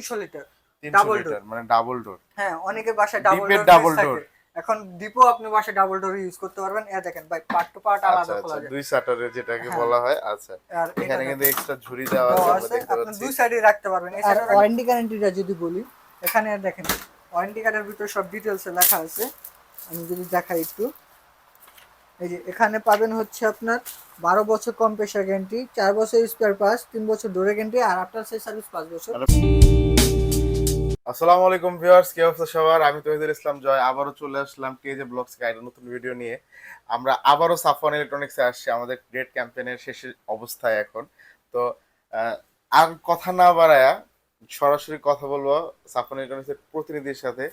তিনশো লিটার তিনশো Double door. Litre মানে ডাবল ডোর হ্যাঁ অনেকের বাসায় ডাবল ডোর থাকে। door। এখন ডিপো আপনি বাসায় ডাবল ডোর ইউজ করতে পারবেন। এ দেখেন ভাই পার্ট টু পার্ট আচ্ছা আলাদা আচ্ছা খোলা যায়। দুই যেটাকে হ্যাঁ। বলা হয় আচ্ছা। এখানে কিন্তু এক্সট্রা ঝুড়ি দেওয়া আছে আপনি দুই সাইডে রাখতে পারবেন। আর ওয়ারেন্টি গ্যারান্টিটা যদি বলি এখানে দেখেন ওয়ারেন্টি কার্ডের ভিতরে সব ডিটেলস লেখা আছে। আমি যদি দেখাই একটু। এই যে এখানে পাবেন হচ্ছে আপনার বারো বছর কম প্রেশার গ্যারান্টি চার বছর স্পেয়ার পাস তিন বছর ডোরে গ্যারান্টি আর আফটার সেই সার্ভিস পাঁচ বছর। আসসালামু আলাইকুম ভিউয়ার্স কি অবস্থা সবার? আমি তহিদুল ইসলাম জয় আবারও চলে আসলাম কেজে ব্লগস গাইডের নতুন ভিডিও নিয়ে। আমরা আবারও সাফওয়ান ইলেকট্রনিক্সে আসছি আমাদের গ্রেট ক্যাম্পেইনের শেষের অবস্থায় এখন। তো আর কথা না বাড়ায়া সরাসরি কথা বলব সাফওয়ান ইলেকট্রনিক্সের প্রতিনিধির সাথে।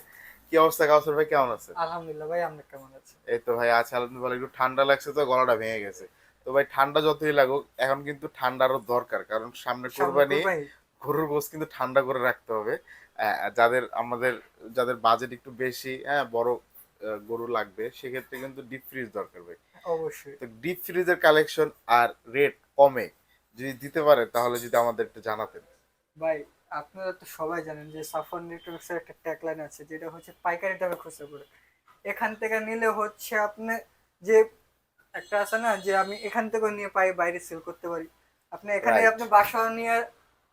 কি অবস্থা কাউসার ভাই কেমন আছে আলহামদুলিল্লাহ ভাই আপনি কেমন আছেন? এই তো ভাই আছে আলহামদুলিল্লাহ একটু ঠান্ডা লাগছে তো গলাটা ভেঙে গেছে। তো ভাই ঠান্ডা যতই লাগুক এখন কিন্তু ঠান্ডারও দরকার কারণ সামনে কোরবানি। গরুর গোস কিন্তু ঠান্ডা করে রাখতে হবে। যাদের আমাদের যাদের বাজেট একটু বেশি হ্যাঁ বড় গরু লাগবে সেক্ষেত্রে কিন্তু ডিপ ফ্রিজ দরকার ভাই। অবশ্যই। তো ডিপ ফ্রিজের কালেকশন আর রেট কমে যদি দিতে পারে তাহলে যদি আমাদের একটু জানাতেন। ভাই আপনারা তো সবাই জানেন যে সাফার নেটওয়ার্কসের একটা ট্যাগলাইন আছে যেটা হচ্ছে পাইকারি দামে খুচরা করে। এখান থেকে নিলে হচ্ছে আপনি যে একটা আছে না যে আমি এখান থেকে নিয়ে পাই বাইরে সেল করতে পারি। আপনি এখানে আপনি বাসা নিয়ে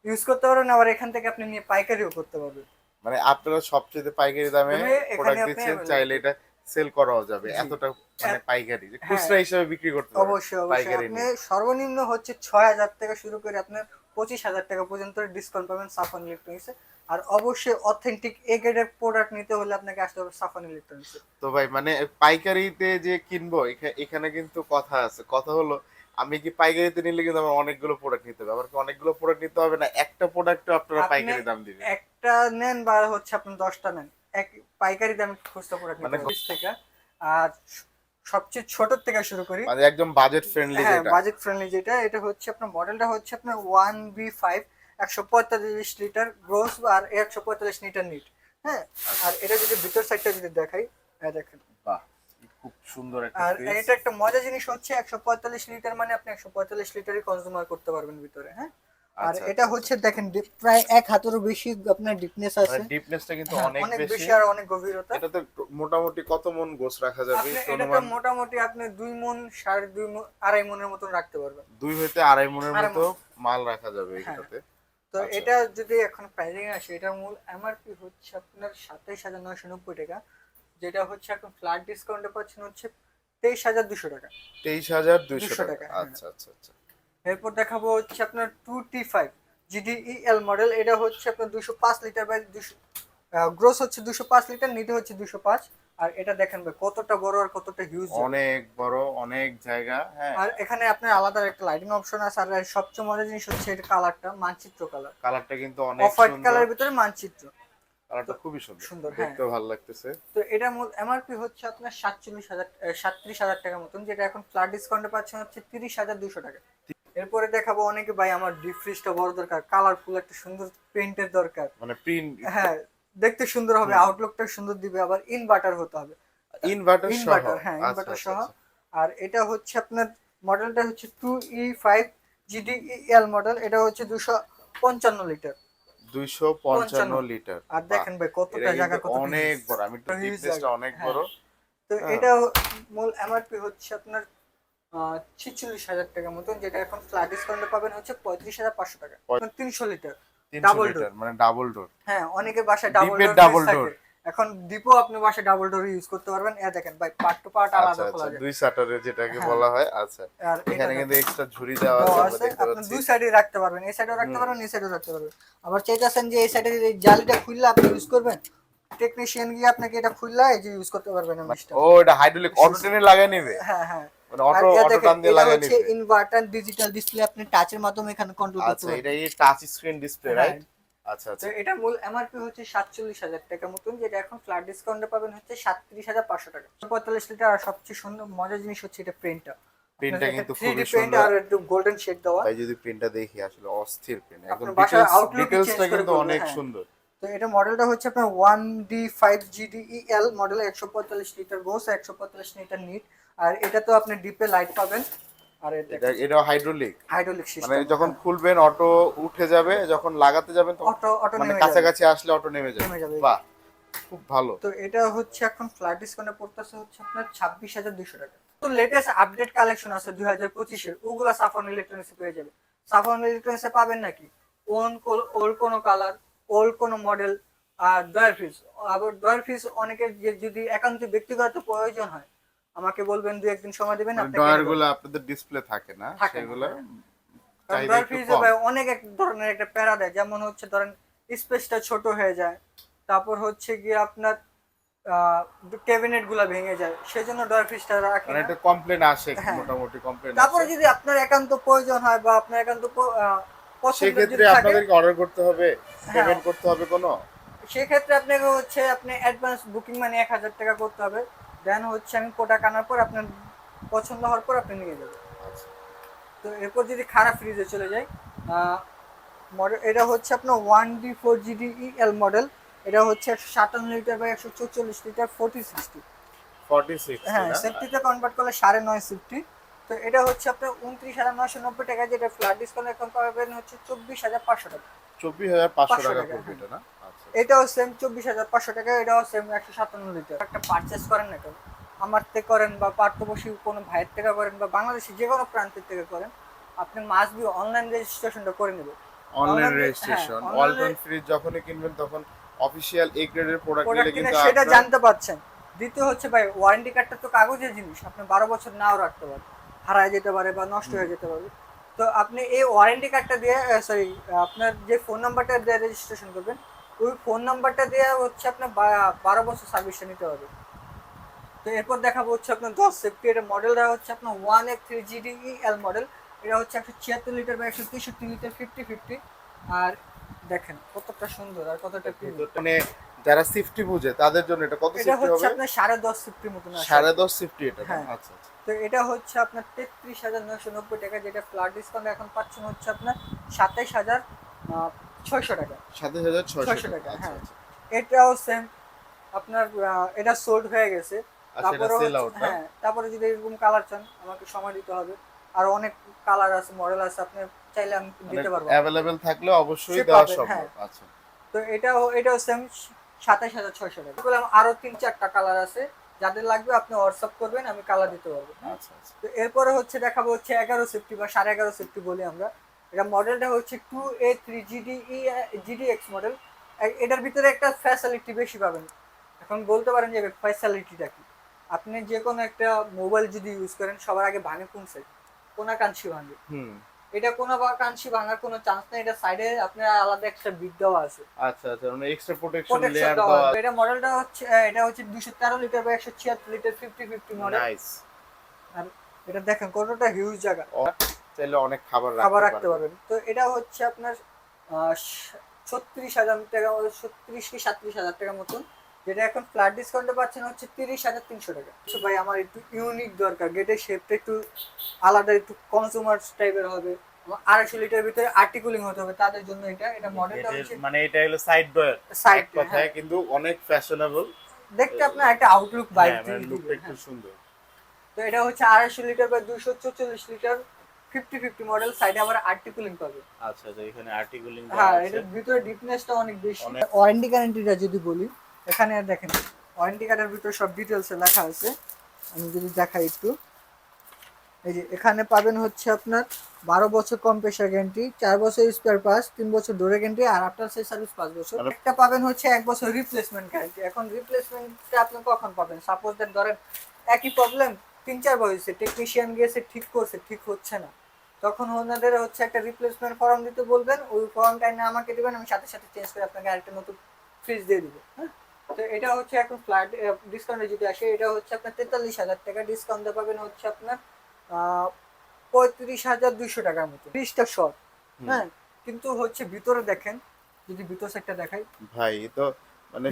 ইউজ করতে পারবেন আবার এখান থেকে আপনি নিয়ে পাইকারিও করতে পারবেন। মানে আপনারা সবচেয়ে পাইকারি দামে প্রোডাক্ট দিচ্ছেন চাইলে এটা সেল করাও যাবে। এতটা মানে পাইকারি। যে হ্যাঁ। খুচরা হিসেবে বিক্রি করতে পারবেন অবশ্যই অবশ্যই। পাইকারি আপনি সর্বনিম্ন হচ্ছে ছয় হাজার থেকে শুরু করে আপনার পঁচিশ হাজার টাকা পর্যন্ত ডিসকাউন্ট পাবেন সাফান ইলেকট্রনিক্সে আর অবশ্যই অথেন্টিক এ গ্রেডের প্রোডাক্ট নিতে হলে আপনাকে আসতে হবে সাফান ইলেকট্রনিক্সে তো ভাই মানে পাইকারিতে যে কিনবো এখা- এখানে কিন্তু কথা আছে। কথা হলো আমি কি পাইকারিতে নিলে কিন্তু আমার অনেকগুলো প্রোডাক্ট নিতে হবে। আমার কি অনেকগুলো প্রোডাক্ট নিতে হবে না? একটা প্রোডাক্ট আপনারা পাইকারি দাম দিবেন। একটা নেন বা হচ্ছে আপনি দশটা নেন। এক পাইকারি দামে খুচরা প্রোডাক্ট মানে থেকে আর সবচেয়ে ছোট থেকে শুরু করি। মানে একদম বাজেট ফ্রেন্ডলি হ্যাঁ যেটা। বাজেট ফ্রেন্ডলি যেটা এটা হচ্ছে আপনার মডেলটা হচ্ছে আপনার ওয়ান বি ফাইভ একশো পঁয়তাল্লিশ লিটার গ্রোস আর একশো পঁয়তাল্লিশ লিটার নিট হ্যাঁ আর এটা যদি ভিতর সাইডটা যদি দেখাই এই দেখেন। খুব সুন্দর একটা আর এটা একটা মজা জিনিস হচ্ছে একশো পঁয়তাল্লিশ লিটার মানে আপনি একশো পঁয়তাল্লিশ লিটারই কনজিউমার করতে পারবেন ভিতরে হ্যাঁ? আর আচ্ছা, এটা আচ্ছা, হচ্ছে দেখেন প্রায় এক হাতেরও বেশি আপনার ডিপনেস আছে। মানে ডিপনেসটা কিন্তু হ্যাঁ, অনেক বেশি। আর অনেক গভীরতা। এটাতে মোটামুটি কত মন গোস রাখা যাবে অনুমান? মোটামুটি আপনি দুই মন সাড়ে দুই মন আড়াই মনের মতন রাখতে পারবেন। দুই হইতে আড়াই মনের মতো মাল রাখা যাবে হ্যাঁ। এটাতে তো আচ্ছা। এটা যদি এখন প্রাইসিং আসে এটার মূল এমআরপি হচ্ছে আপনার সাতাইশ হাজার নয়শো নব্বই টাকা। যেটা হচ্ছে এখন ফ্ল্যাট ডিসকাউন্টে পাচ্ছেন হচ্ছে তেইশ হাজার দুশো টাকা। তেইশ হাজার 200 টাকা। হ্যাঁ। আচ্ছা আচ্ছা আচ্ছা। এরপর দেখাবো হচ্ছে আপনার two T five GDEL model এটা হচ্ছে আপনার দুশো পাঁচ লিটার বাই দুশো গ্রোস হচ্ছে দুশো পাঁচ লিটার নিতে হচ্ছে দুশো পাঁচ। আর এটা দেখেন ভাই কতটা বড় আর কতটা হিউজ অনেক বড় অনেক জায়গা হ্যাঁ। আর এখানে আপনার আলাদা একটা লাইটিং অপশন আছে আর সবচেয়ে মজার জিনিস হচ্ছে এটা কালারটা মানচিত্র কালার কালারটা কিন্তু অনেক অফ হোয়াইট কালারের ভিতরে মানচিত্র। কালারটা খুবই সুন্দর। সুন্দর, হ্যাঁ। দেখতেও ভালো লাগতেছে। তো এটার মূল এমআরপি হচ্ছে আপনার সাতচল্লিশ হাজার সাতত্রিশ হাজার টাকার মতন যেটা এখন ফ্ল্যাট ডিসকাউন্টে পাচ্ছেন হচ্ছে তিরিশ হাজার দুশো টাকা। এরপরে দেখাবো অনেকে ভাই আমার ডিপ ফ্রিজটা বড় দরকার কালারফুল একটা সুন্দর পেইন্টের দরকার। মানে প্রিন্ট হ্যাঁ দেখতে সুন্দর হবে। আউটলুকটা সুন্দর দিবে আবার ইনভার্টার হতে হবে। ইনভার্টার সহ। ইনভার্টার হ্যাঁ আচ্ছা, ইনভার্টার আচ্ছা, সহ। আচ্ছা। আর এটা হচ্ছে আপনার মডেলটা হচ্ছে two E five GDL model এটা হচ্ছে দুশো পঞ্চান্ন লিটার। দুইশো পঞ্চান্ন লিটার। আর দেখেন ভাই কতটা জায়গা কত অনেক বড় আমি একটু ডিপনেসটা অনেক হ্যাঁ। বড় তো হ্যাঁ। এটা মূল এমআরপি হচ্ছে আপনার ছিচল্লিশ হাজার টাকার মতন যেটা এখন ফ্ল্যাট ডিসকাউন্টে পাবেন হচ্ছে পঁয়ত্রিশ হাজার পাঁচশো টাকা। তিনশো লিটার। ডাবল ডোর মানে ডাবল ডোর হ্যাঁ অনেকের বাসায় ডাবল ডোর ডাবল ডোর। এখন ডিপো আপনি বাসায় ডাবল ডোর ইউজ করতে পারবেন। এ দেখেন ভাই পার্ট টু পার্ট আচ্ছা আলাদা খোলা আচ্ছা যায়। দুই শাটারের যেটাকে হ্যাঁ। বলা হয় আচ্ছা। আর এখানে কিন্তু এক্সট্রা ঝুড়ি দেওয়া আছে আপনি দুই সাইডে রাখতে পারবেন। এই সাইডেও রাখতে পারবেন এই সাইডেও রাখতে পারবেন। আবার চাইতেছেন যে এই সাইডে এই জালিটা খুললে আপনি ইউজ করবেন টেকনিশিয়ান গিয়ে আপনাকে এটা খুললে এই যে ইউজ করতে পারবেন মিস্টার ও এটা হাইড্রোলিক অটো টেনে লাগাই নেবে? হ্যাঁ হ্যাঁ। অটো এ অটো দেখেন, টান দিয়ে এটা নেবে। ইনভার্টার ডিজিটাল ডিসপ্লে আপনি টাচের মাধ্যমে এখানে কন্ট্রোল করতে আচ্ছা পারবেন। এটা এই টাচ স্ক্রিন ডিসপ্লে। রাইট আচ্ছা আচ্ছা। এটা মূল এমআরপি হচ্ছে সাতচল্লিশ হাজার টাকা মতন যেটা এখন ফ্ল্যাট ডিসকাউন্টে পাবেন হচ্ছে সাতত্রিশ হাজার পাঁচশো টাকা। পঁয়তাল্লিশ লিটার আর সবচেয়ে সুন্দর মজার জিনিস হচ্ছে এটা প্রিন্টটা প্রিন্টটা কিন্তু খুবই সুন্দর। আর একটু গোল্ডেন শেড দেওয়া। যদি প্রিন্টটা দেখি আসলে অস্থির প্রিন্ট একদম আপনার বাসার ডিটেইলস outlook ই ডিটেইলসটা কিন্তু অনেক হ্যাঁ। সুন্দর। তো এটা মডেলটা হচ্ছে আপনার one D five GDEL model একশো পঁয়তাল্লিশ লিটার গোস একশো পঁয়তাল্লিশ লিটার নিট আর এটা তো আপনি ডিপে লাইট পাবেন। আর এটা এটাও হাইড্রোলিক হাইড্রোলিক মানে যখন খুলবেন অটো উঠে যাবে যখন লাগাতে যাবেন তখন অটো অটো মানে কাছাকাছি আসলে অটো নেমে যাবে। নেমে যাবে। বাহ খুব ভালো। তো এটা হচ্ছে এখন ফ্ল্যাট ডিসকাউন্টে পড়তেছে হচ্ছে আপনার ছাব্বিশ হাজার দুশো টাকা। তো লেটেস্ট আপডেট কালেকশন আছে দুই হাজার পঁচিশের। ওগুলো সাফন ইলেকট্রনিক্সে পেয়ে যাবে। সাফন ইলেকট্রনিক্সে পাবেন নাকি? ওন কোনো কালার কোনো মডেল আর ডয়ার ফিস আবার ডয়ার ফিস অনেকের যে- যদি একান্ত ব্যক্তিগত প্রয়োজন হয় আমাকে বলবেন দু একদিন সময় দিবেনগুলো আপনাদের ডিসপ্লে থাকে না না, সেগুলো কম। অনেক এক ধরনের একটা প্যারা দেয় যেমন হচ্ছে ধরেন স্পেসটা ছোট হয়ে যায় তারপর হচ্ছে গিয়ে আপনার ক্যাবিনেটগুলা ভেঙে যায় সেজন্য ডয়ার ফিসটা রাখি মানে। একটা কমপ্লেন আসে হ্যাঁ। মোটামুটি কমপ্লেন তারপরে যদি আপনার একান্ত প্রয়োজন হয় বা আপনার একান্ত সেক্ষেত্রে আপনাদেরকে অর্ডার করতে হবে হ্যাঁ। পেমেন্ট করতে হবে কোনো সেক্ষেত্রে আপনাকে হচ্ছে আপনি অ্যাডভান্স বুকিং মানে এক হাজার টাকা করতে হবে দেন হচ্ছে আমি প্রোডাক্ট আনার পর আপনার পছন্দ হওয়ার পর আপনি নিয়ে যাবেন। আচ্ছা। তো এরপর যদি খারাপ ফ্রিজে চলে যাই মডেল এটা হচ্ছে আপনার one D four GD L model এটা হচ্ছে একশো সাতান্ন লিটার বা একশো চৌচল্লিশ লিটার ফোর্টি সিক্সটি 46 হ্যাঁ সেফটিতে কনভার্ট করলে সাড়ে নয় সিফটি তো এটা হচ্ছে আপনার উনত্রিশ হাজার নয়শো নব্বই টাকা যেটা ফ্ল্যাট ডিসকাউন্ট এখন পাবেন হচ্ছে চব্বিশ হাজার পাঁচশো টাকা। চব্বিশ হাজার পাঁচশো টাকা পড়বে হ্যাঁ। এটা না? এটাও সেম চব্বিশ হাজার পাঁচশো টাকা এটাও সেম একশো সাতান্ন লিটার একটা পারচেস করেন না কেন? আমার থেকে করেন বা পার্থবসী কোনো ভাইয়ের থেকে করেন বা বাংলাদেশে যে কোনো প্রান্তের থেকে করেন আপনি মাস বি অনলাইন রেজিস্ট্রেশনটা করে নেবেন। অনলাইন রেজিস্ট্রেশন ওয়ালটন ফ্রিজ যখনই কিনবেন তখন অফিশিয়াল এ গ্রেডের প্রোডাক্ট নিলে কিন্তু সেটা জানতে পারছেন। দ্বিতীয় হচ্ছে ভাই ওয়ারেন্টি কার্ডটা তো কাগজের জিনিস আপনি বারো বছর নাও রাখতে পারেন। হারায় যেতে পারে বা নষ্ট হয়ে যেতে পারে। তো আপনি এই ওয়ারেন্টি কার্ডটা দিয়ে সরি আপনার যে ফোন নাম্বারটা দিয়ে রেজিস্ট্রেশন করবেন ওই ফোন নাম্বারটা দিয়ে হচ্ছে আপনার বারো বছর সার্ভিসটা নিতে হবে। তো এরপর দেখাবো হচ্ছে আপনার দশ সেফটি এটা মডেলটা হচ্ছে আপনার one F three GD L model এটা হচ্ছে একশো ছিয়াত্তর লিটার বা একশো তেষট্টি লিটার ফিফটি ফিফটি আর দেখেন কতটা সুন্দর আর কতটা মানে যারা সিফটি বুঝে তাদের জন্য এটা কত এটা সিফটি হচ্ছে আপনার সাড়ে দশ সিফটির মতন আসে সাড়ে দশ সিফটি এটা হ্যাঁ। আচ্ছা আচ্ছা। তো এটা হচ্ছে আপনার তেত্রিশ হাজার নয়শো নব্বই টাকা যেটা ফ্ল্যাট ডিসকাউন্ট এখন পাচ্ছেন হচ্ছে আপনার সাতাইশ হাজার ছয়শো টাকা। সাতাশ হাজার ছয়শো টাকা। টাকা, আচ্ছা হ্যাঁ। আচ্ছা এটাও সেম আপনার এটা সোল্ড হয়ে গেছে। আচ্ছা তারপরে হচ্ছে- হ্যাঁ। তারপরে যদি এরকম কালার চান আমাকে সময় দিতে হবে। আর অনেক কালার আছে মডেল আছে আপনি চাইলে আমি দিতে পারব। অ্যাভেলেবেল থাকলে অবশ্যই দেওয়া সম্ভব। হ্যাঁ। আচ্ছা। তো এটাও এটাও সেম সাতাইশ হাজার ছয়শো টাকা। বললাম আরও তিন চারটা কালার আছে। যাদের লাগবে আপনি হোয়াটসঅ্যাপ করবেন আমি কালার দিতে পারব। হ্যাঁ তো এরপরে হচ্ছে দেখাবো হচ্ছে এগারো সেফটি বা সাড়ে এগারো সেফটি বলি আমরা। এটা মডেলটা হচ্ছে two A three GD GD X model. এটার ভিতরে একটা ফ্যাসিলিটি বেশি পাবেন। এখন বলতে পারেন যে ফ্যাসিলিটিটা কি? আপনি যে কোনো একটা মোবাইল যদি ইউজ করেন সবার আগে ভাঙে কোন সাইড কোনা কাঞ্চি ভাঙে। এটা কোনো বা কাঞ্চি ভাঙার কোনো চান্স নেই। এটা সাইডে আপনার আলাদা একটা বিট দেওয়া আছে। আচ্ছা আচ্ছা মানে এক্সট্রা প্রোটেকশন লেয়ার দেওয়া আছে। এটা মডেলটা হচ্ছে এটা হচ্ছে দুশো তেরো লিটার বা একশো ছিয়াত্তর litre fifty fifty model nice আর এটা দেখেন কতটা হিউজ জায়গা। চাইলে অনেক খাবার খাবার রাখতে পারবেন। তো এটা হচ্ছে আপনার ছত্রিশ হাজার টাকা ছত্রিশ কি সাতত্রিশ হাজার টাকার মতন যেটা এখন ফ্ল্যাট ডিসকাউন্টে পাচ্ছেন হচ্ছে তিরিশ হাজার তিনশো টাকা। তো ভাই আমার একটু ইউনিক দরকার গেটের শেপটা একটু আলাদা একটু কনজিউমার টাইপের হবে। আড়াইশো লিটার ভিতরে আর্টিকুলিং হতে হবে তাদের জন্য এটা এটা মডেলটা হচ্ছে মানে এটা হলো সাইড ডোর সাইড এক কথায় কিন্তু অনেক ফ্যাশনেবল দেখতে আপনার একটা আউটলুক বাইক হ্যাঁ লুকটা একটু সুন্দর। তো এটা হচ্ছে আড়াইশো লিটার বা দুশো চল্লিশ লিটার ফিফটি ফিফটি মডেল সাইডে আবার আর্টিকুলিং পাবে। আচ্ছা আচ্ছা এখানে আর্টিকুলিং হ্যাঁ এটার ভিতরে ডিপনেসটা অনেক বেশি। ওয়ারেন্টি গ্যারান্টিটা যদি বলি এখানে আর দেখেন ওয়ারেন্টি কার্ডের ভিতরে সব ডিটেলস লেখা আছে। আমি যদি দেখাই একটু। এই যে এখানে পাবেন হচ্ছে আপনার বারো বছর কম প্রেশার গ্যারান্টি চার বছর স্পেয়ার পাস তিন বছর ডোরে গ্যারান্টি আর আফটার সেই সার্ভিস পাঁচ বছর। মানে- একটা পাবেন হচ্ছে এক বছর রিপ্লেসমেন্ট গ্যারান্টি এখন রিপ্লেসমেন্টটা আপনি কখন পাবেন? সাপোজ দেন ধরেন একই প্রবলেম তিন চার হয়েছে টেকনিশিয়ান গিয়েছে ঠিক করছে ঠিক হচ্ছে না। তখন ওনাদের হচ্ছে একটা রিপ্লেসমেন্ট ফর্ম দিতে বলবেন ওই ফর্মটা এনে আমাকে দেবেন আমি সাথে সাথে চেঞ্জ করে আপনাকে আরেকটা নতুন ফ্রিজ দিয়ে দিব হ্যাঁ? তো এটা হচ্ছে এখন ফ্ল্যাট ডিসকাউন্টে যদি আসে এটা হচ্ছে আপনার তেতাল্লিশ হাজার টাকা ডিসকাউন্টে পাবেন হচ্ছে আপনার পঁয়ত্রিশ হাজার দুইশো টাকার মতো ফ্রিজটা শর্ট হ্যাঁ? কিন্তু হচ্ছে ভিতরে দেখেন যদি ভিতর সেটটা দেখাই। ভাই তো মানে।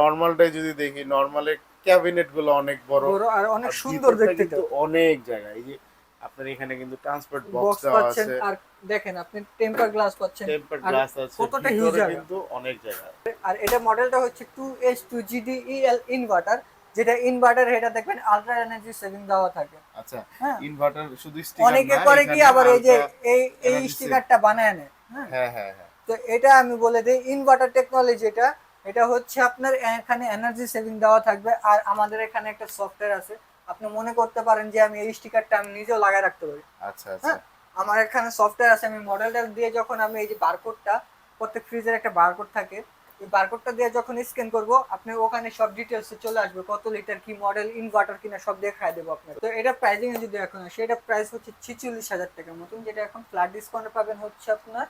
নরমালটাই যদি দেখি নরমালের ক্যাবিনেটগুলো অনেক বড় বড় আর অনেক সুন্দর দেখতে কিন্তু অনেক জায়গা এই যে আপনার এখানে কিন্তু ট্রান্সপোর্ট বক্স পাচ্ছেন আছে। আর দেখেন আপনি টেম্পার গ্লাস পাচ্ছেন। টেম্পার গ্লাস আছে। কতটা huge কিন্তু অনেক জায়গা আর এটা মডেলটা হচ্ছে two S two GD EL inverter যেটা ইনভার্টার এটা দেখবেন আলট্রা এনার্জি সেভিং দেওয়া থাকে। আচ্ছা হ্যাঁ। ইনভার্টার শুধু স্টিকার অনেকে করে কি আবার এই যে এই এই স্টিকারটা বানায় নেয় হ্যাঁ। হ্যাঁ হ্যাঁ হ্যাঁ। তো এটা আমি বলে দিই ইনভার্টার টেকনোলজি এটা। এটা হচ্ছে আপনার এখানে এনার্জি সেভিং দেওয়া থাকবে আর আমাদের এখানে একটা সফটওয়্যার আছে আপনি মনে করতে পারেন যে আমি এই স্টিকারটা আমি নিজেও লাগায় রাখতে পারি। আচ্ছা আচ্ছা। হ্যাঁ আমার এখানে সফটওয়্যার আছে আমি মডেলটা দিয়ে যখন আমি এই যে বারকোডটা প্রত্যেক ফ্রিজের একটা বারকোড থাকে এই বারকোডটা দিয়ে যখন স্ক্যান করব আপনি ওখানে সব ডিটেলস চলে আসবে কত লিটার কি মডেল ইনভার্টার কিনা সব দেখায় দেবো আপনাকে। তো এটা প্রাইসিং যদি এখন আসে এটা প্রাইস হচ্ছে ছিচল্লিশ হাজার টাকার মতন যেটা এখন ফ্ল্যাট ডিসকাউন্টে পাবেন হচ্ছে আপনার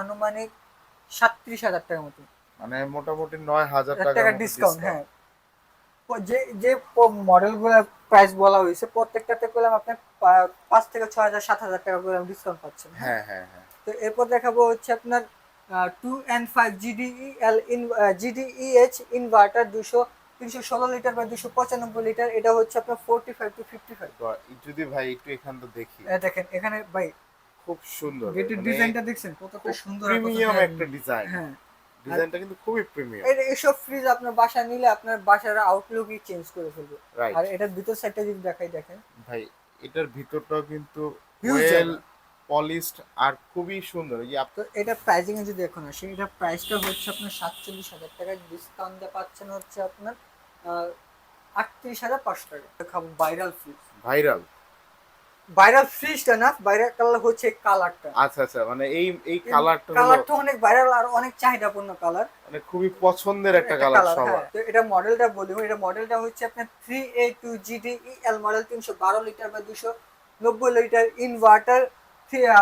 আনুমানিক সাতত্রিশ হাজার টাকার মতন। মানে মোটামুটি নয় হাজার টাকা ডিসকাউন্ট হ্যাঁ। যে যে মডেলগুলো প্রাইস বলা হয়েছে প্রত্যেকটাতে করলাম আপনার পা- পাঁচ থেকে ছয় হাজার সাত হাজার টাকা করে ডিসকাউন্ট পাচ্ছেন। হ্যাঁ হ্যাঁ হ্যাঁ। তো এরপর দেখাবো হচ্ছে আপনার two and five GDE L in GDEH inverter দুশো তিনশো ষোলো লিটার বা দুশো পঁচানব্বই লিটার এটা হচ্ছে আপনার forty five two fifty five যদি ভাই একটু এখান তো দেখি। দেখেন এখানে ভাই খুব সুন্দর। গেটের মানে ডিজাইনটা দেখছেন কতটা সুন্দর প্রিমিয়াম একটা ডিজাইন হ্যাঁ। ডিজাইনটা কিন্তু খুবই প্রিমিয়াম এই- এইসব ফ্রিজ আপনার বাসা নিলে আপনার বাসার আউটলুকই চেঞ্জ করে ফেলবে। আর এটার ভিতর সাইডটা যদি দেখাই দেখেন। ভাই এটার ভিতরটাও কিন্তু ওয়েল পলিশড আর খুবই সুন্দর। এই যে এটা প্রাইসিং এ যদি এখন আসে এটা প্রাইসটা হচ্ছে আপনার সাতচল্লিশ হাজার টাকা। ডিসকাউন্ট দিয়ে পাচ্ছেন হচ্ছে আপনার আটত্রিশ হাজার পাঁচশো টাকা। ভাইরাল ফ্রিজ ভাইরাল ভাইরাল ফ্রিজটা না ভাইরাল কালার হচ্ছে কালারটা। আচ্ছা আচ্ছা মানে এই এই কালারটা কালারটা অনেক ভাইরাল আর অনেক চাহিদাপূর্ণ কালার মানে খুবই পছন্দের একটা কালার সবার। তো এটা মডেলটা বলি এটা মডেলটা হচ্ছে আপনার three A two GD L model তিনশো বারো লিটার বা দুশো নব্বই লিটার ইনভার্টার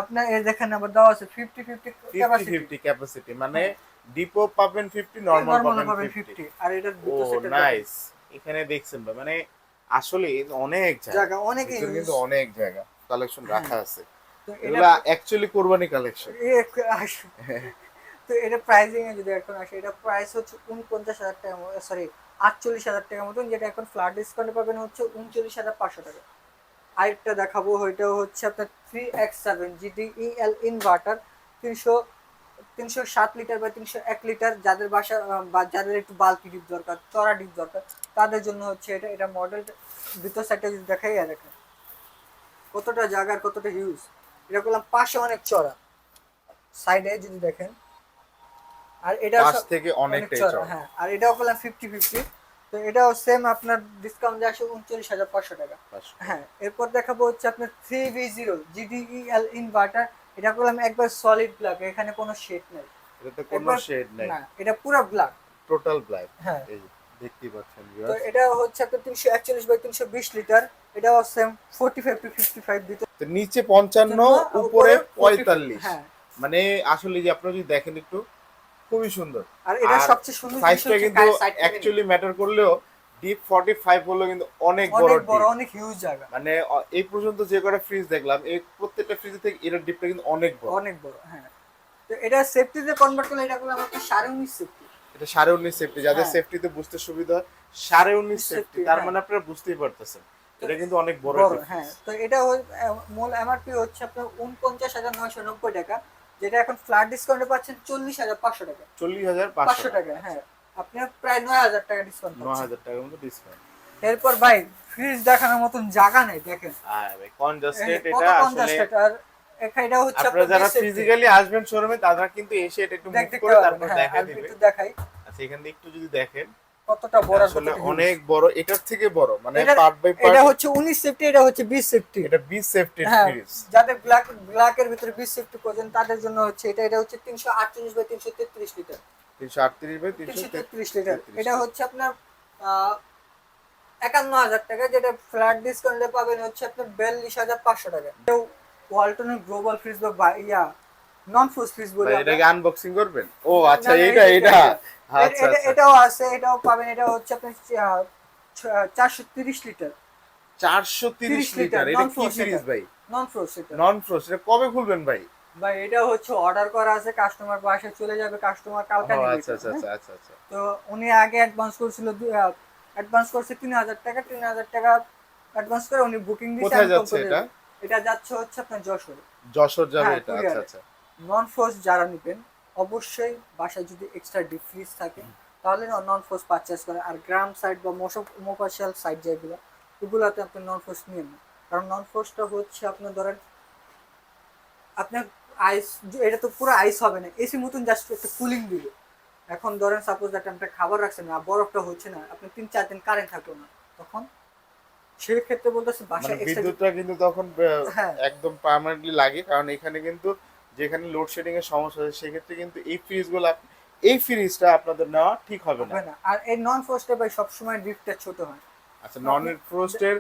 আপনার এর দেখেন আবার দেওয়া আছে fifty fifty fifty fifty capacity মানে ডিপো পাবেন ফিফটি নর্মাল নর্মাল পাবেন পাবেন ফিফটি ফিফটি আর এটা ভিতর সেটা নাইস এখানে দেখছেন ভাই মানে আসলে অনেক জায়গা। অনেক কিন্তু অনেক জায়গা কালেকশন হ্যাঁ। রাখা আছে। এগুলা এটা অ্যাকচুয়ালি কোরবানি কালেকশন তো এটা প্রাইসিং এ যদি এখন আসে এটা প্রাইস হচ্ছে উনপঞ্চাশ হাজার টাকা সরি আটচল্লিশ হাজার টাকার মতন যেটা এখন ফ্ল্যাট ডিসকাউন্টে পাবেন হচ্ছে উনচল্লিশ হাজার পাঁচশো টাকা। আরেকটা দেখাবো ওইটা হচ্ছে আপনার three X seven GDEL inverter তিনশো তিনশো সাত লিটার বা তিনশো এক লিটার যাদের বাসা বা যাদের একটু বাল্কি ডিপ দরকার চড়া ডিপ দরকার তাদের জন্য হচ্ছে এটা এটা মডেল ভিতর সাইডটা যদি দেখাই আর দেখেন। কতটা জায়গার কতটা হিউজ এটা করলাম পাশে অনেক চড়া সাইডে যদি দেখেন আর এটা থেকে অনেকটাই চড়া হ্যাঁ আর এটাও করলাম ফিফটি ফিফটি তো এটাও সেম আপনার ডিসকাউন্ট আসে উনচল্লিশ হাজার পাঁচশো টাকা। হ্যাঁ এরপর দেখাবো হচ্ছে আপনার three V zero GDEL inverter এটা করলাম একবার সলিড ব্ল্যাক এখানে কোনো শেড নেই। এটাতে কোনো শেড নাই। না এটা পুরো ব্ল্যাক টোটাল ব্ল্যাক হ্যাঁ। এই যে, দেখতেই পাচ্ছেন তো এটা হচ্ছে আপনার তিনশো একচল্লিশ বাই তিনশো বিশ লিটার এটা same forty five two fifty five দিতে তো নিচে পঞ্চান্ন উপরে পঁয়তাল্লিশ। হ্যাঁ। মানে আসলে যে আপনারা যদি দেখেন একটু খুবই সুন্দর। আর এটা সবচেয়ে সুন্দর সাইজটা কিন্তু অ্যাকচুয়ালি ম্যাটার করলেও ডিপ ফর্টি ফাইভ হলো কিন্তু অনেক বড় অনেক বড় অনেক হিউজ জায়গা। মানে এই পর্যন্ত যে কটা ফ্রিজ দেখলাম এই প্রত্যেকটা ফ্রিজ থেকে এটার ডিপটা কিন্তু অনেক বড়। অনেক বড় হ্যাঁ। তো এটা সেফটিতে কনভার্ট করলে এটা করলে সাড়ে উনিশ সেফটি এটা সাড়ে উনিশ সেফটি যাদের হ্যাঁ। সেফটিতে বুঝতে সুবিধা হয় সাড়ে উনিশ Safety, সেফটি তার হ্যাঁ। মানে আপনারা বুঝতেই পারতেছেন এটা কিন্তু অনেক বড় হ্যাঁ। তো এটা মূল এমআরপি হচ্ছে আপনার উনপঞ্চাশ হাজার নয়শো নব্বই টাকা যেটা এখন ফ্ল্যাট ডিসকাউন্টে পাচ্ছেন চল্লিশ হাজার পাঁচশো টাকা। চল্লিশ হাজার পাঁচশো পাঁচশো টাকা হ্যাঁ। আপনি প্রায় নয় হাজার টাকা ডিসকাউন্ট ন পাচ্ছেন হাজার টাকার মতো ডিসকাউন্ট এরপর ভাই ফ্রিজ দেখানোর মতন জায়গা নেই দেখেন। কনজাস্টেড এটা আসলে আর এটা হচ্ছে আপনারা যারা ফিজিক্যালি আসবেন শোরুমে তারা কিন্তু এসে এটা একটু মুভ করে তারপর হ্যাঁ, দেখা আর দিবে। একটু দেখাই। আচ্ছা এখান থেকে একটু যদি দেখেন কতটা বড় আসলে অনেক বড় এটার থেকে বড় মানে পার্ট বাই এটা হচ্ছে উনিশ সেফটি এটা হচ্ছে বিশ সেফটি এটা বি সেফটি ফ্রিজ যাদের ব্ল্যাক ব্ল্যাকের ভিতরে বিশ সেফটি প্রয়োজন তাদের জন্য হচ্ছে এটা এটা হচ্ছে তিনশো আটচল্লিশ বাই তিনশো তেত্রিশ লিটার তিনশো আটত্রিশ বাই তিনশো তেত্রিশ। লিটার। এটা হচ্ছে আপনার একান্ন হাজার টাকা যেটা ফ্ল্যাট ডিসকাউন্টে পাবেন হচ্ছে আপনার বিয়াল্লিশ হাজার পাঁচশো টাকা। ওয়ালটনের গ্লোবাল ফ্রিজ বা ইয়া নন ফ্রুজ ফ্রিজ বলে এটাকে আনবক্সিং করবেন? ও আচ্ছা এটা এটা- এটা আচ্ছা আচ্ছা। এটাও আছে এটাও পাবেন এটা হচ্ছে আপনার চারশো তিরিশ লিটার। চারশো তিরিশ লিটার এটা কি ফ্রিজ ভাই? নন ফ্রোজ নন ফ্রোস্ট এটা কবে খুলবেন ভাই? ভাই এটা হচ্ছে অর্ডার করা আছে কাস্টমার বাসায় চলে যাবে কাস্টমার কালকে আচ্ছা আচ্ছা হ্যাঁ? আচ্ছা আচ্ছা। তো উনি আগে অ্যাডভান্স করছিল অ্যাডভান্স করছে তিন হাজার টাকা তিন হাজার টাকা অ্যাডভান্স করে উনি বুকিং দিয়েছে কোথায় যাচ্ছে এটা? এটা যাচ্ছে হচ্ছে আপনার যশোরে। যশোর যাবে হ্যাঁ, এটা আচ্ছা আচ্ছা। নন ফোর্স যারা নেবেন অবশ্যই বাসায় যদি এক্সট্রা ডিপ ফ্রিজ থাকে তাহলে নন ফোর্স পারচেস করেন আর গ্রাম সাইড বা মোপাশিয়াল সাইড যেগুলো এগুলাতে আপনি নন ফোর্স নিয়ে না। কারণ নন ফোর্সটা হচ্ছে আপনার ধরেন আপনার আইস এটা তো পুরো আইস হবে না। এসি মতন জাস্ট একটা কুলিং দিবে এখন ধরেন সাপোজ একটা খাবার রাখছেন না বরফটা হচ্ছে না আপনি তিন চার দিন কারেন্ট থাকল না তখন সেই ক্ষেত্রে বলতেছে মানে বিদ্যুৎটা কিন্তু তখন হ্যাঁ। একদম পার্মানেন্টলি লাগে কারণ এখানে কিন্তু যেখানে লোডশেডিং এর সমস্যা হচ্ছে সেক্ষেত্রে কিন্তু এই ফ্রিজগুলো এই ফ্রিজটা আপনাদের নেওয়া ঠিক হবে না। আর এই নন ফোর্সটা ভাই সবসময় ডিপটা ছোট হয়। আচ্ছা নন ফ্রোস্টের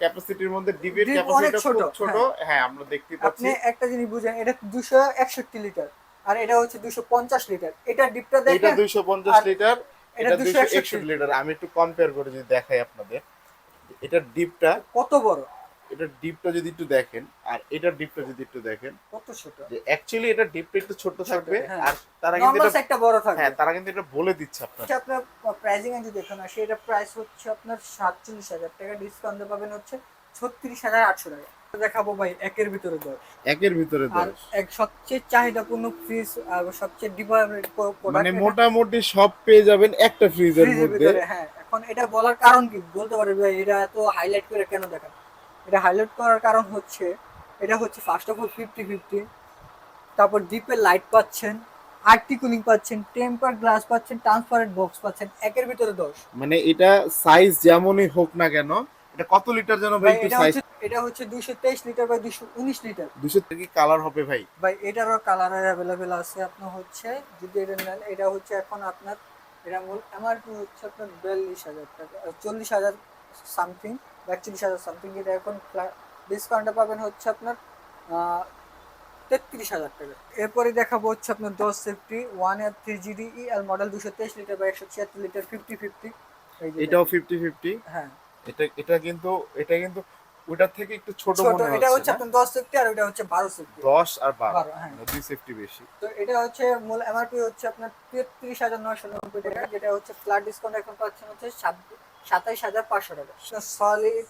ক্যাপাসিটির মধ্যে ডিবের Deep ক্যাপাসিটিটা ছোট, ছোট। হ্যাঁ। আমরা দেখতে আপনি পাচ্ছি। একটা জিনিস বুঝেন এটা দুশো একষট্টি লিটার আর এটা হচ্ছে দুশো পঞ্চাশ লিটার। এটা ডিপটা এটা দেখেন এটা পঞ্চাশ লিটার এটা এটা 261 লিটার। আমি একটু কম্পেয়ার করে যদি দেখাই আপনাদের এটার ডিপটা কত বড়? এটার ডিপটা যদি একটু দেখেন আর এটার ডিপটা যদি একটু দেখেন কত ছোট? যে অ্যাকচুয়ালি এটা ডিপটা একটু ছোট থাকবে হ্যাঁ। আর তারা কিন্তু এটা সাইডটা বড় থাকবে। হ্যাঁ তারা কিন্তু এটা বলে দিচ্ছে আপনার হচ্ছে আপনার প্রাইজিং এ যদি দেখেন আসে এটা প্রাইস হচ্ছে আপনার সাতচল্লিশ হাজার টাকা ডিসকাউন্টে পাবেন হচ্ছে ছত্রিশ হাজার আটশো টাকা। দেখাবো ভাই একের ভিতরে দশ। একের ভিতরে আর এক সবচেয়ে চাহিদাপূর্ণ ফ্রিজ আর সবচেয়ে ডিমান্ড মানে মোটামুটি সব পেয়ে যাবেন একটা ফ্রিজের মধ্যে। হ্যাঁ। এখন এটা বলার কারণ কি? বলতে পারবে ভাই এটা এত হাইলাইট করে কেন দেখান এটা হাইলাইট করার কারণ হচ্ছে এটা হচ্ছে first of all fifty fifty তারপর ডিপের লাইট পাচ্ছেন আর্টি কুলিং পাচ্ছেন টেম্পার গ্লাস পাচ্ছেন ট্রান্সপারেন্ট বক্স পাচ্ছেন একের ভিতরে দশ। মানে এটা সাইজ যেমনই হোক না কেন এটা কত লিটার যেন ভাই একটু এটা সাইজ হচ্ছে এটা হচ্ছে দুশো তেইশ লিটার বা দুশো উনিশ লিটার দুশো থেকে কালার হবে ভাই? ভাই এটারও কালার অ্যাভেলেবেল আছে আপনার হচ্ছে যদি এটা নেন এটা হচ্ছে এখন আপনার এটা মূল এমআরপি হচ্ছে আপনার বিয়াল্লিশ হাজার টাকা চল্লিশ হাজার সামথিং একচল্লিশ হাজার সামথিং এটা এখন ডিসকাউন্টে পাবেন হচ্ছে আপনার তেত্রিশ হাজার টাকা। এরপরে দেখাবো হচ্ছে আপনার দশ সেফটি ওয়ানের থ্রি জিডি আর মডেল দুশো তেইশ লিটার বা একশো ছিয়াত্তর লিটার ফিফটি ফিফটি এটাও ফিফটি ফিফটি হ্যাঁ। এটা এটা কিন্তু এটা কিন্তু ওটার থেকে একটু ছোট মনে এটা হচ্ছে হচ্ছে না? আপনার দশ সেফটি আর ওটা হচ্ছে বারো সেফটি দশ আর বারো বারো, হ্যাঁ। মানে দুই সেফটি বেশি। তো এটা হচ্ছে মূল এমআরপি হচ্ছে আপনার তেত্রিশ হাজার নয়শো নব্বই টাকা যেটা হচ্ছে ফ্ল্যাট ডিসকাউন্ট এখন পাচ্ছেন হচ্ছে সাতাইশ হাজার পাঁচশো টাকা। সলিড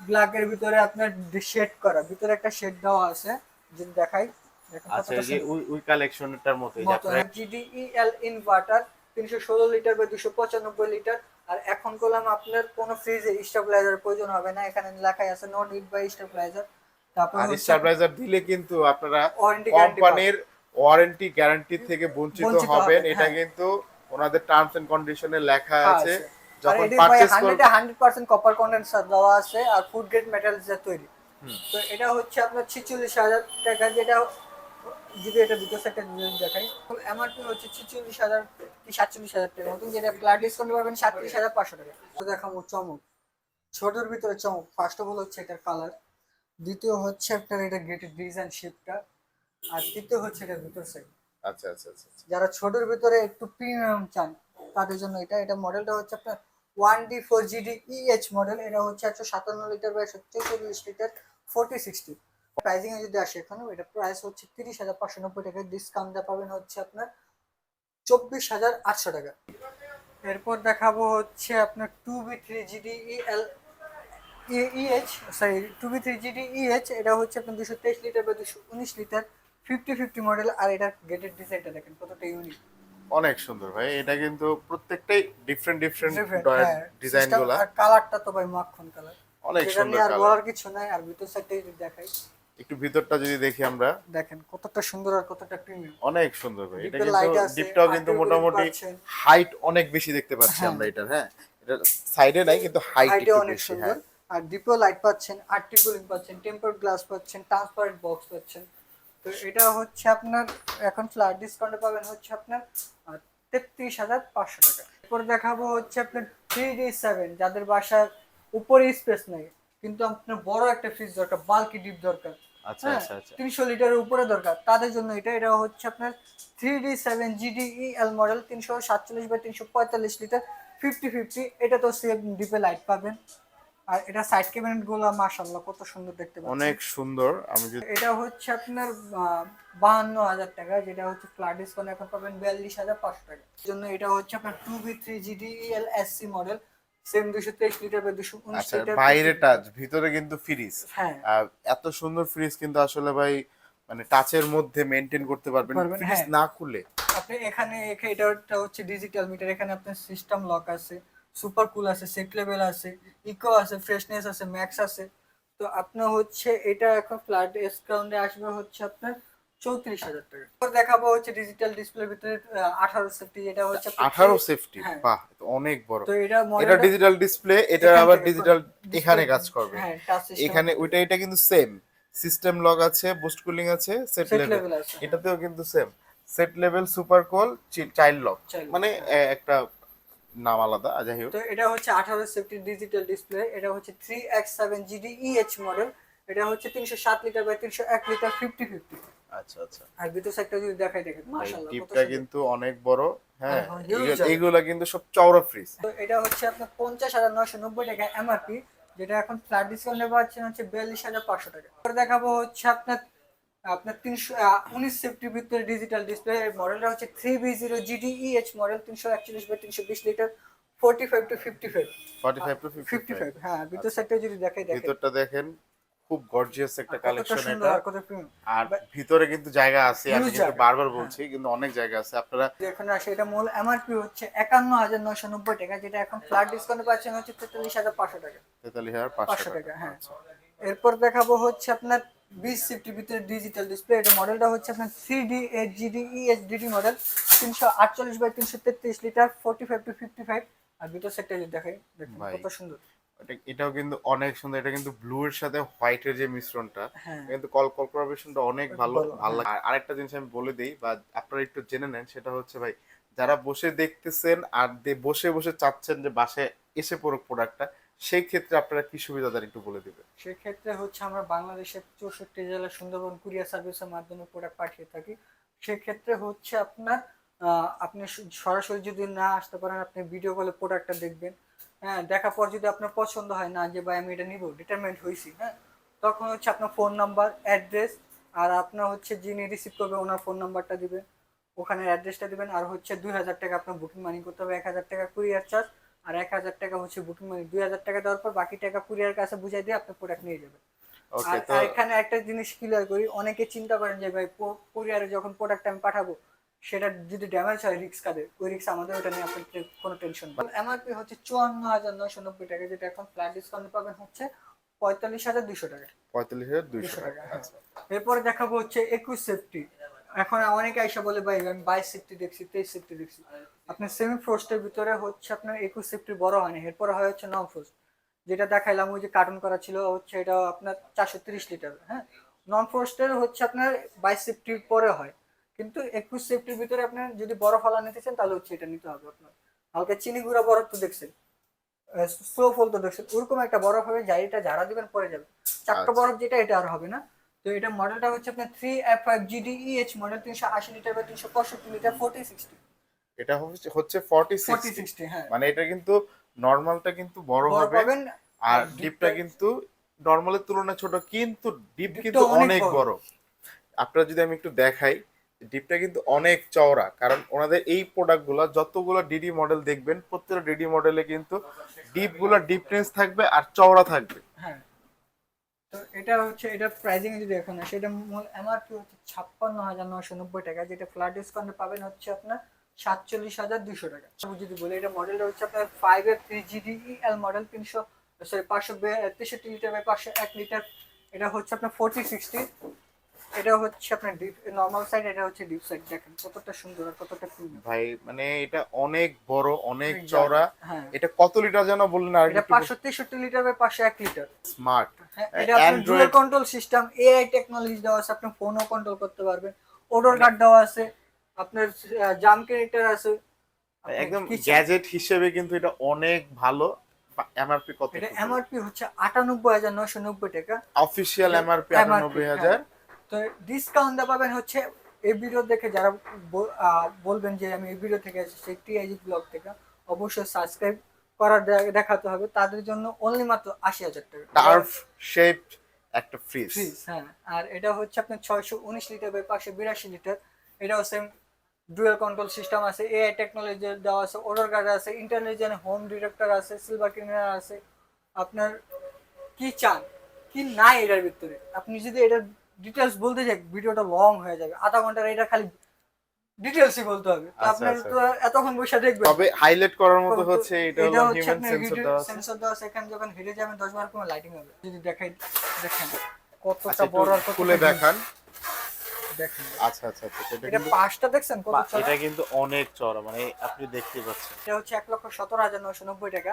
ব্ল্যাকের ভিতরে আপনার শেড করা ভিতরে একটা শেড দেওয়া আছে যদি দেখাই। আচ্ছা এই ওই কালেকশনটার জিডিইএল ইনভার্টার লিটার বা পঁচানব্বই লিটার আর এখন করলাম আপনার কোনো ফ্রিজে স্টেবিলাইজার প্রয়োজন হবে না এখানে লেখাই আছে নো নিড বাই স্টেবিলাইজার তারপর আর স্টেবিলাইজার দিলে কিন্তু আপনারা ওয়ারেন্টি গ্যারান্টি কোম্পানির ওয়ারেন্টি গ্যারান্টি থেকে বঞ্চিত হবেন এটা হ্যাঁ। কিন্তু ওনাদের টার্মস এন্ড কন্ডিশনে লেখা আছে। আর যখন পারচেজ করবেন হান্ড্রেড পার্সেন্ট কপার কন্ডেন্সার দেওয়া আছে আর ফুড গ্রেড মেটারিয়ালস দিয়ে তৈরি। তো এটা হচ্ছে আপনার ছিচল্লিশ হাজার টাকা যেটা যদি এটা দুটো সেটের দেখাই এমআরপি হচ্ছে ছিচল্লিশ হাজার কি সাতচল্লিশ হাজার টাকা। মতন যেটা ফ্ল্যাট ডিসকাউন্ট পাবেন সাতত্রিশ হাজার পাঁচশো টাকা। তো দেখাবো চমক। ছোটোর ভিতরে চমক। ফার্স্ট অফ অল হচ্ছে এটার কালার দ্বিতীয় হচ্ছে আপনার এটা গেটের ডিজাইন শেপটা আর তৃতীয় হচ্ছে এটার ভিতর সাইড আচ্ছা আচ্ছা আচ্ছা আচ্ছা। যারা ছোটোর ভিতরে একটু প্রিমিয়াম চান তাদের জন্য এটা। এটা মডেলটা হচ্ছে আপনার one D, four GD EH model এটা হচ্ছে একশো সাতান্ন লিটার বা একশো চৌচল্লিশ লিটার ফোরটি সিক্সটি প্রাইসিং এ যদি আসে এখানে, এটা প্রাইস হচ্ছে তিরিশ হাজার পাঁচশো নব্বই টাকা। ডিসকাউন্ট পাবেন হচ্ছে আপনার চব্বিশ হাজার আটশো টাকা। এরপর দেখাবো হচ্ছে আপনার two B three GD EL EH sorry two B three GD EH এটা হচ্ছে আপনার দুশো তেইশ লিটার বা দুশো উনিশ লিটার ফিফটি ফিফটি মডেল আর এটার গেটের ডিজাইনটা দেখেন কতটা ইউনিক অনেক সুন্দর ভাই। এটা কিন্তু প্রত্যেকটাই ডিফারেন্ট ডিফারেন্ট ডিজাইনগুলা। কালারটা তো ভাই মাখন কালার অনেক সুন্দর আর বলার কিছু নাই আর ভিতর সাইডটা যদি দেখাই। একটু ভিতরটা যদি দেখি আমরা। দেখেন কতটা সুন্দর আর কতটা প্রিমিয়াম অনেক সুন্দর ভাই। এটা কিন্তু ডিপটাও কিন্তু মোটামুটি হাইট অনেক বেশি দেখতে পাচ্ছি হ্যাঁ। আমরা এটার হ্যাঁ। এটা সাইডে নাই কিন্তু হাইট একটু অনেক সুন্দর। হ্যাঁ। আর ডিপো লাইট পাচ্ছেন আর্টিকুলিং পাচ্ছেন টেম্পার গ্লাস পাচ্ছেন ট্রান্সপারেন্ট বক্স পাচ্ছেন। তো এটা হচ্ছে আপনার এখন ফ্ল্যাট ডিসকাউন্টে পাবেন হচ্ছে আপনার তেত্রিশ হাজার পাঁচশো টাকা। এরপর দেখাবো হচ্ছে আপনার থ্রি ডি সেভেন যাদের বাসার উপরে স্পেস নেই কিন্তু আপনার বড় একটা ফ্রিজ দরকার বাল্কি ডিপ দরকার। আচ্ছা হ্যাঁ আচ্ছা আচ্ছা। তিনশো লিটারের উপরে দরকার। তাদের জন্য এটা এটা হচ্ছে আপনার three D seven GD L model তিনশো সাতচল্লিশ বা তিনশো পঁয়তাল্লিশ লিটার ফিফটি ফিফটি এটা তো সেম ডিপে লাইট পাবেন। আর এটা সাইড ক্যাবিনেটগুলো মাশাল্লাহ কত সুন্দর দেখতে পাচ্ছেন। অনেক সুন্দর আমি যদি এটা হচ্ছে আপনার টাকা যেটা হচ্ছে ফ্ল্যাট ডিসকাউন্ট এখন পাবেন টাকা। এর জন্য এটা হচ্ছে আপনার এস মডেল সেম দুশো তেইশ লিটার বা দুশো উনিশ আচ্ছা লিটার বাইরে টাচ ভিতরে কিন্তু ফ্রিজ হ্যাঁ। আর এত সুন্দর ফ্রিজ কিন্তু আসলে ভাই মানে টাচের মধ্যে মেনটেন করতে পারবেন ফ্রিজ হ্যাঁ। না খুলে। আপনি এখানে এখা- এটা হচ্ছে ডিজিটাল মিটার এখানে আপনার সিস্টেম লক আছে। সুপার কুল আছে সেট লেভেল আছে ইকো আছে ফ্রেশনেস আছে ম্যাক্স আছে। তো আপনার হচ্ছে এটা এখন ফ্ল্যাট ডিসকাউন্টে আসবে হচ্ছে আপনার চৌত্রিশ হাজার টাকা। এরপর দেখাবো হচ্ছে ডিজিটাল ডিসপ্লের ভিতরে আঠারো সেফটি যেটা হচ্ছে আঠারো সেফটি হ্যাঁ। বাহ অনেক বড়। তো এটা এটা ডিজিটাল ডিসপ্লে এটা আবার ডিজিটাল এখানে কাজ করবে। হ্যাঁ এখানে ওইটা এটা কিন্তু সেম সিস্টেম লক আছে বুস্ট কুলিং আছে সেট লেভেল লেভেল এটাতেও কিন্তু same set level super cool child lock মানে একটা নাম আলাদা যাই হোক। তো এটা হচ্ছে আঠারো সেফটি ডিজিটাল ডিসপ্লে এটা হচ্ছে three X seven GD EH model এটা হচ্ছে তিনশো সাত লিটার বাই তিনশো এক লিটার ফিফটি ফিফটি আচ্ছা আচ্ছা। আর ভিতর সাইডটা যদি দেখাই দেখেন মাশাআল্লাহ টিপটা কিন্তু অনেক বড় হ্যাঁ এগুলো-। এগুলা কিন্তু সব চওড়া ফ্রিজ তো এটা হচ্ছে আপনার পঞ্চাশ হাজার নয়শো নব্বই টাকা এমআরপি যেটা এখন ফ্ল্যাট ডিসকাউন্টে পাচ্ছেন হচ্ছে বিয়াল্লিশ হাজার পাঁচশো টাকা। দেখাবো হচ্ছে আপনার আপনার তিনশো উনিশ সেফটির ভিতরে ডিজিটাল ডিসপ্লে মডেলটা হচ্ছে three B zero GD EH model তিনশো একচল্লিশ বাই তিনশো বিশ litre forty five two fifty five 45 two fifty five হ্যাঁ ভিতর সাইডটা যদি দেখাই দেখেন ভিতরটা দেখেন খুব গর্জিয়াস একটা কালেকশন এটা। আর ভিতরে কিন্তু জায়গা আছে আমি কিন্তু বারবার বলছি কিন্তু অনেক জায়গা আছে। আপনারা এখানে আসে এটা মূল এমআরপি হচ্ছে একান্ন হাজার নয়শো নব্বই টাকা যেটা এখন ফ্ল্যাট ডিসকাউন্টে পাচ্ছেন হচ্ছে তেতাল্লিশ হাজার পাঁচশো টাকা। তেতাল্লিশ হাজার পাঁচশো পাঁচশো টাকা। হ্যাঁ। এরপর দেখাবো হচ্ছে আপনার বিশ সিফটির ভিতরে ডিজিটাল ডিসপ্লে এটা মডেলটা হচ্ছে আপনার three D eight GD ESDD model তিনশো আটচল্লিশ বাই তিনশো তেত্রিশ litre forty five two fifty five আর ভিতর সেটটা যদি দেখাই দেখুন কত সুন্দর। এটাও কিন্তু অনেক সুন্দর এটা কিন্তু ব্লু এর সাথে হোয়াইটের যে মিশ্রণটা হ্যাঁ। কিন্তু কল কর্পোরেশনটা অনেক ভালো। ভালো, ভালো আর আরেকটা জিনিস আমি বলে দিই বা আপনারা একটু জেনে নেন সেটা হচ্ছে ভাই যারা বসে দেখতেছেন আর দে- বসে বসে চাচ্ছেন যে বাসায় এসে পড়ুক প্রোডাক্টটা সেই ক্ষেত্রে আপনারা কি সুবিধা দেন একটু বলে দিবেন? সেক্ষেত্রে হচ্ছে আমরা বাংলাদেশের চৌষট্টি জেলা সুন্দরবন কুরিয়ার সার্ভিসের মাধ্যমে প্রোডাক্ট পাঠিয়ে থাকি। সেক্ষেত্রে হচ্ছে আপনার আপনি সরাসরি যদি না আসতে পারেন, আপনি ভিডিও কলে প্রোডাক্টটা দেখবেন। হ্যাঁ দেখার পর যদি আপনার পছন্দ হয় না যে, ভাই, আমি এটা নিব ডিটারমেন্ট হয়েছি হ্যাঁ তখন হচ্ছে আপনার ফোন নাম্বার অ্যাড্রেস আর আপনার হচ্ছে যিনি রিসিভ করবে, ওনার ফোন নাম্বারটা দিবেন। ওখানে অ্যাড্রেসটা দিবেন, আর হচ্ছে দুই হাজার টাকা আপনার বুকিং মানি করতে হবে। এক হাজার টাকা কুরিয়ার চার্জ আর এক হাজার টাকা হচ্ছে বুকিং মানি দুই হাজার টাকা দেওয়ার পর বাকি টাকা কুরিয়ার কাছে বুঝাই দিয়ে আপনি প্রোডাক্ট নিয়ে যাবেন। ওকে আর তো আর এখানে একটা জিনিস ক্লিয়ার করি অনেকে চিন্তা করেন যে ভাই কুরিয়ারে যখন প্রোডাক্ট আমি পাঠাবো সেটা যদি ড্যামেজ হয় রিক্স কাদের? ওই রিক্স আমাদের ওটা নিয়ে আপনার কোনো টেনশন নেই। এমআরপি হচ্ছে চুয়ান্ন হাজার নয়শো নব্বই টাকা যেটা এখন ফ্ল্যাট ডিসকাউন্ট পাবেন হচ্ছে পঁয়তাল্লিশ হাজার দুশো টাকা। পঁয়তাল্লিশ হাজার দুশো টাকা টাকা হ্যাঁ। আচ্ছা এরপরে দেখাবো হচ্ছে একুশ সেফটি এখন অনেকে আইসা বলে ভাই আমি বাইশ সেফটি দেখছি তেইশ সেফটি দেখছি। আপনার সেমি ফ্রোস্টের ভিতরে হচ্ছে আপনার একুশ সেফটি বড় হয়নি এরপরে হয় হচ্ছে নন ফ্রোস্ট যেটা দেখাইলাম ওই যে কার্টুন করা ছিল হচ্ছে এটা আপনার চারশো তিরিশ লিটার হ্যাঁ? নন ফ্রোস্টের হচ্ছে আপনার বাইশ সেফটির পরে হয়। কিন্তু একুশ সেফটির ভিতরে আপনার যদি বড় ফলা নিতে চান তাহলে হচ্ছে এটা নিতে হবে আপনার। হালকা চিনি গুঁড়া বরফ তো দেখছেন স্লো ফল তো দেখছেন? ওরকম একটা বরফ হবে যা এটা ঝাড়া দিবেন পরে যাবে। চারটা আচ্ছা। বরফ যেটা এটা আর হবে না। তো এটা মডেলটা হচ্ছে আপনার three F five GD EH model তিনশো আশি লিটার বা তিনশো পঁয়ষট্টি লিটার ফোর্টি সিক্সটি এটা হচ্ছে হচ্ছে ফর্টি ফোর্টি সিক্স সিক্সটি হ্যাঁ। মানে এটা কিন্তু নর্মালটা কিন্তু বড় হবে আর ডিপটা ডিপটা- কিন্তু নর্মালের তুলনায় ছোট কিন্তু ডিপ কিন্তু অনেক বড়। আপনারা যদি আমি একটু দেখাই ডিপটা কিন্তু অনেক চওড়া কারণ ওনাদের এই প্রোডাক্টগুলো যতগুলো ডিডি মডেল দেখবেন প্রত্যেকটা ডিডি মডেলে কিন্তু ডিপগুলো ডিপনেস থাকবে আর চওড়া থাকবে। হ্যাঁ তো এটা হচ্ছে, এটা প্রাইজিং যদি এখন আসে, এটা এমআরপি হচ্ছে ছাপ্পান্ন হাজার নশো নব্বই টাকা। যেটা ফ্ল্যাট ডিসকাউন্টে পাবেন হচ্ছে আপনার সাতচল্লিশ হাজার দুশো টাকা। যদি বলি, এটা মডেলটা হচ্ছে আপনার five R three GD L model তিনশো সরি পাঁচশো তেষট্টি লিটার বাই পাঁচশো এক লিটার এটা হচ্ছে আপনার ফোরটি সিক্সটি এটা হচ্ছে আপনার ডিপ নর্মাল সাইড এটা হচ্ছে ডিপ সাইড দেখেন কতটা সুন্দর আর কতটা প্রিমিয়াম ভাই মানে এটা অনেক বড় অনেক চওড়া। হ্যাঁ। এটা কত লিটার যেন বললেন আর এটা পাঁচশো তেষট্টি লিটার বাই পাঁচশো এক লিটার স্মার্ট এটা আপনার dual control system AI technology দেওয়া আছে আপনি ফোনও কন্ট্রোল করতে পারবেন। ওডর গার্ড দেওয়া আছে আপনার জাম ক্যারেক্টার আছে। একদম গ্যাজেট হিসেবে কিন্তু এটা অনেক ভালো। এমআরপি কত এটা এমআরপি হচ্ছে আটানব্বই হাজার নয়শো নব্বই টাকা। অফিসিয়াল এমআরপি MRP, আটানব্বই হাজার। তো ডিসকাউন্ট পাবেন হচ্ছে এই ভিডিও দেখে যারা বলবেন যে আমি এই ভিডিও থেকে এসেছি টিআইজি ব্লগ থেকে অবশ্যই সাবস্ক্রাইব করার দেখাতে হবে। তাদের জন্য অনলি মাত্র আশি হাজার টাকা। টার্ফ শেপড একটা ফ্রিজ ফ্রিজ হ্যাঁ। আর এটা হচ্ছে আপনার ছয়শো উনিশ লিটার বাই পাঁচশো বিরাশি লিটার এটাও সেম ডুয়েল কন্ট্রোল সিস্টেম আছে এআই টেকনোলজি দেওয়া আছে অর্ডার গার্ড আছে ইন্টেলিজেন্ট হোম ডিরেক্টর আছে সিলভার ক্লিনার আছে। আপনার কি চান কি নাই এটার ভিতরে? আপনি যদি এটার ডিটেলস বলতে যাই ভিডিওটা লং হয়ে যাবে। আধা ঘণ্টার এটা খালি ডিটেলসই বলতে হবে। তো আচ্ছা, আপনার আচ্ছা। তো এতক্ষণ বসে দেখবেন। তবে হাইলাইট করার মতো হচ্ছে এটা হলো হিউম্যান সেন্সর দেওয়া সেন্সর দেওয়া আছে। এখানে যখন হেঁটে যাবেন দশ বার কোনো লাইটিং হবে। যদি দেখাই দেখেন কতটা আচ্ছা বড় আর কতটা খুলে দেখান। দেখেন। আচ্ছা আচ্ছা আচ্ছা এটা পাঁচটা দেখছেন কত চড়া? এটা কিন্তু অনেক চড়া মানে আপনি দেখতেই পাচ্ছেন। এটা হচ্ছে এক লক্ষ সতেরো হাজার নশো নব্বই টাকা।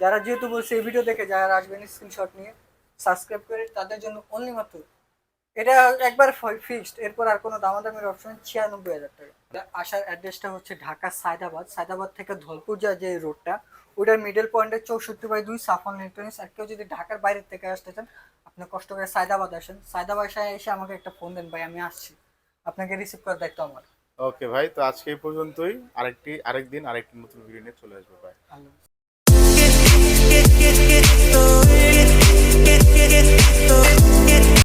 যারা যেহেতু বলছে এই ভিডিও দেখে যারা আসবেন স্ক্রিনশট নিয়ে সাবস্ক্রাইব করে তাদের জন্য অনলি মাত্র এটা একবার ফিক্সড এরপর আর কোনো দামাদামির অপশন ছিয়ানব্বই হাজার টাকা। আসার অ্যাড্রেসটা হচ্ছে ঢাকা সায়দাবাদ। সায়দাবাদ থেকে ধলপুর যা যে রোডটা ওটার মিডল পয়েন্টে চৌষট্টি বাই দুই সাফন ইলেকট্রনিক্স আর কেউ যদি ঢাকার বাইরের থেকে আসতে চান আপনি কষ্ট করে সায়দাবাদ আসেন। সায়দাবাদ এসে আমাকে একটা ফোন দেন ভাই আমি আসছি। আপনাকে রিসিভ করার দায়িত্ব আমার। ওকে ভাই তো আজকে এই পর্যন্তই। আরেকটি আরেকদিন আরেকটি নতুন ভিডিও নিয়ে চলে আসব ভাই। আল্লাহ